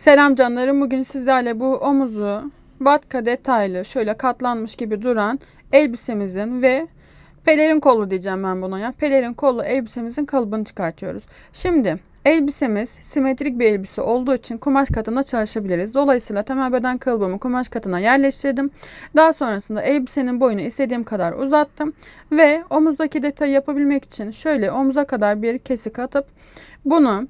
Selam canlarım. Bugün sizlerle bu omuzu vatka detaylı şöyle katlanmış gibi duran elbisemizin ve pelerin kolu diyeceğim ben buna ya. Pelerin kolu elbisemizin kalıbını çıkartıyoruz. Şimdi elbisemiz simetrik bir elbise olduğu için kumaş katında çalışabiliriz. Dolayısıyla temel beden kalıbımı kumaş katına yerleştirdim. Daha sonrasında elbisenin boyunu istediğim kadar uzattım ve omuzdaki detayı yapabilmek için şöyle omuza kadar bir kesik atıp bunu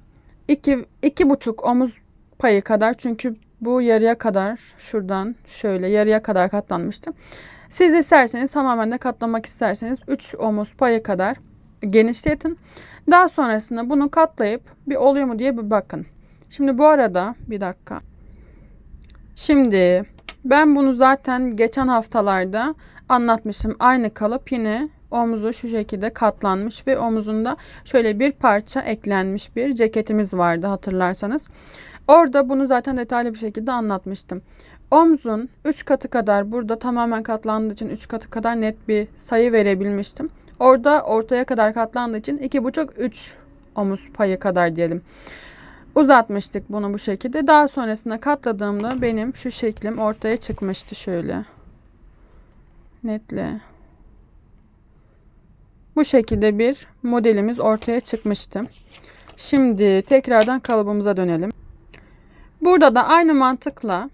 iki, iki buçuk omuz payı kadar çünkü bu yarıya kadar şuradan şöyle yarıya kadar katlanmıştı. Siz isterseniz tamamen de katlamak isterseniz 3 omuz payı kadar genişletin. Daha sonrasında bunu katlayıp bir oluyor mu diye bir bakın. Şimdi bu arada bir dakika. Şimdi ben bunu zaten geçen haftalarda anlatmıştım. Aynı kalıp yine omuzu şu şekilde katlanmış ve omuzunda şöyle bir parça eklenmiş bir ceketimiz vardı hatırlarsanız. Orada bunu zaten detaylı bir şekilde anlatmıştım. Omzun 3 katı kadar burada tamamen katlandığı için 3 katı kadar net bir sayı verebilmiştim. Orada ortaya kadar katlandığı için 2,5-3 omuz payı kadar diyelim. Uzatmıştık bunu bu şekilde. Daha sonrasında katladığımda benim şu şeklim ortaya çıkmıştı şöyle. Netle. Bu şekilde bir modelimiz ortaya çıkmıştı. Şimdi tekrardan kalıbımıza dönelim. Burada da aynı mantıkla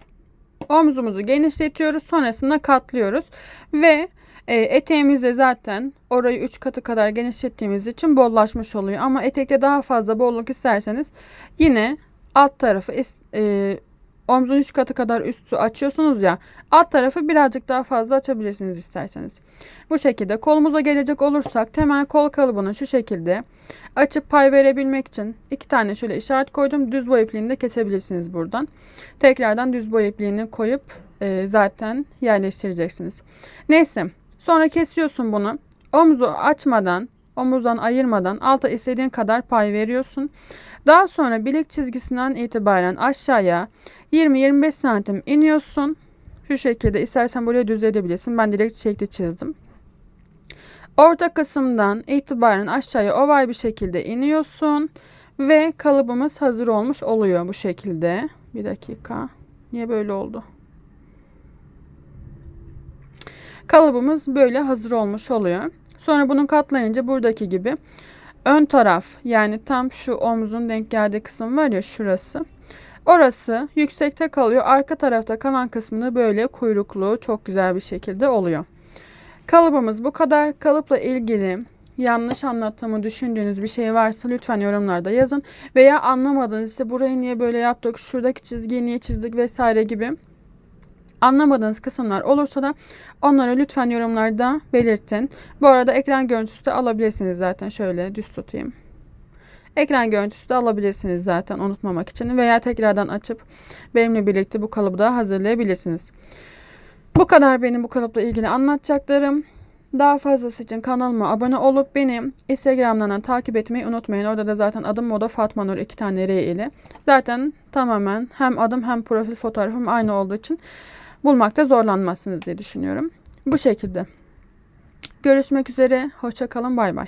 omzumuzu genişletiyoruz. Sonrasında katlıyoruz. Ve e, eteğimizde zaten orayı 3 katı kadar genişlettiğimiz için bollaşmış oluyor. Ama etekte daha fazla bolluk isterseniz yine alt tarafı e, omzun 3 katı kadar üstü açıyorsunuz ya alt tarafı birazcık daha fazla açabilirsiniz isterseniz. Bu şekilde kolumuza gelecek olursak temel kol kalıbını şu şekilde açıp pay verebilmek için iki tane şöyle işaret koydum. Düz boy ipliğini de kesebilirsiniz buradan. Tekrardan düz boy ipliğini koyup e, zaten yerleştireceksiniz. Neyse sonra kesiyorsun bunu. Omuzu açmadan omuzdan ayırmadan alta istediğin kadar pay veriyorsun. Daha sonra bilek çizgisinden itibaren aşağıya 20-25 santim iniyorsun. Şu şekilde istersen buraya düz edebilirsin. Ben direkt şekli çizdim. Orta kısımdan itibaren aşağıya oval bir şekilde iniyorsun. Ve kalıbımız hazır olmuş oluyor bu şekilde. Bir dakika. Niye böyle oldu? Kalıbımız böyle hazır olmuş oluyor. Sonra bunu katlayınca buradaki gibi ön taraf yani tam şu omzun denk geldiği kısım var ya şurası. Orası yüksekte kalıyor. Arka tarafta kalan kısmını böyle kuyruklu çok güzel bir şekilde oluyor. Kalıbımız bu kadar. Kalıpla ilgili yanlış anlattığımı düşündüğünüz bir şey varsa lütfen yorumlarda yazın. Veya anlamadığınız işte burayı niye böyle yaptık, şuradaki çizgiyi niye çizdik vesaire gibi anlamadığınız kısımlar olursa da onları lütfen yorumlarda belirtin. Bu arada ekran görüntüsü de alabilirsiniz zaten. Şöyle düz tutayım. Ekran görüntüsü de alabilirsiniz zaten unutmamak için veya tekrardan açıp benimle birlikte bu kalıbı da hazırlayabilirsiniz. Bu kadar benim bu kalıpla ilgili anlatacaklarım. Daha fazlası için kanalıma abone olup beni Instagram'dan takip etmeyi unutmayın. Orada da zaten adım Moda Fatma Nur iki tane R ile. Zaten tamamen hem adım hem profil fotoğrafım aynı olduğu için bulmakta zorlanmazsınız diye düşünüyorum. Bu şekilde. Görüşmek üzere. Hoşçakalın. Bay bay.